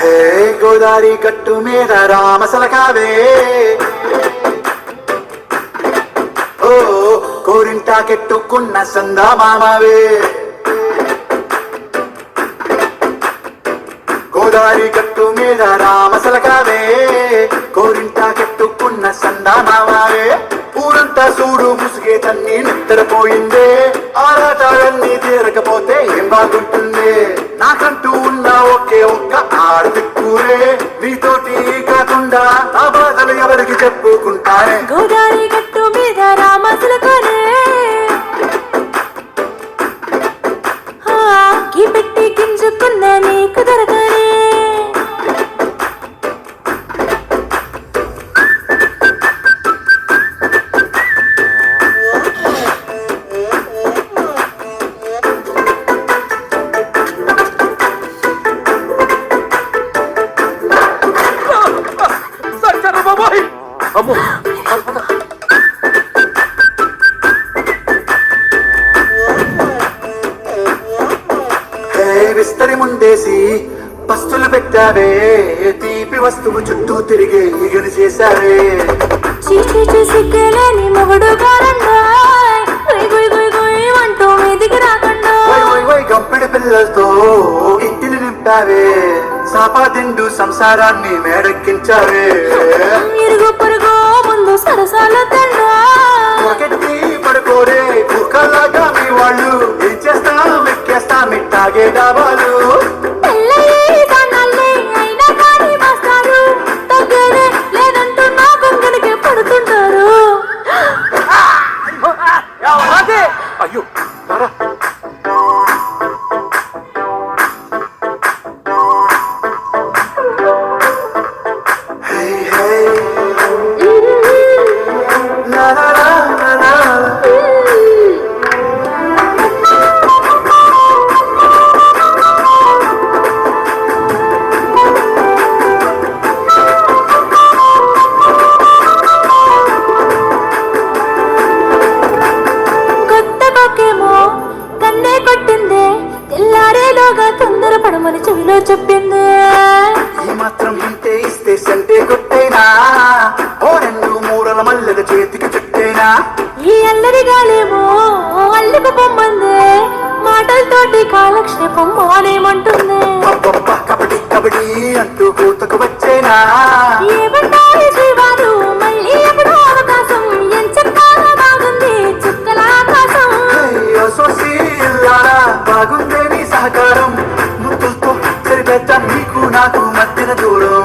హే గోదావరి గట్టు మీద రామసలకావే. ఓ కోరింటా కెట్టుకున్న సందా మామావే గోదారి కట్టు మీద రామసలకావే. కోరింటా కెట్టుకున్న సందా మామావే ఊరంతా చూడు ముసుగే తన్ని నిద్రపోయింది బాగుంటుంది. నాకంటూ ఉన్న ఒకే ఒక్క ఆడదిక్కురే నీతోటి కాకుండా ఆ బాధలు ఎవరికి చెప్పు? అమ్మో. విస్తరి ముందేసి పస్తులు పెట్టావే తీపి వస్తువు చుట్టూ తిరిగే ఈగలు చేశావే. చీచి మొగుడు కారండాయ్ పాపదిండు సంసారాన్ని మేడెక్కించావే ఒకటి పడుకోరే వాళ్ళు. ఏం చేస్తా మెక్కేస్తా మిట్టాగే డాబాలు అయ్యో బాగా తొందర పడమని చెవిలో చెప్పింది. మాత్రం ఇంతే ఇస్తే సంటే కొట్టేనా? ఓ రెండు మూరల మల్లెల చేతికి చుట్టేనా? ఈ అల్లరి గాలేమో అల్లుకు పొమ్మంది. మాటలతోటి కాలక్షేపం అనేమంటుంది కబడి కబడి అంటూ కూతకు వచ్చేనా? ধুলো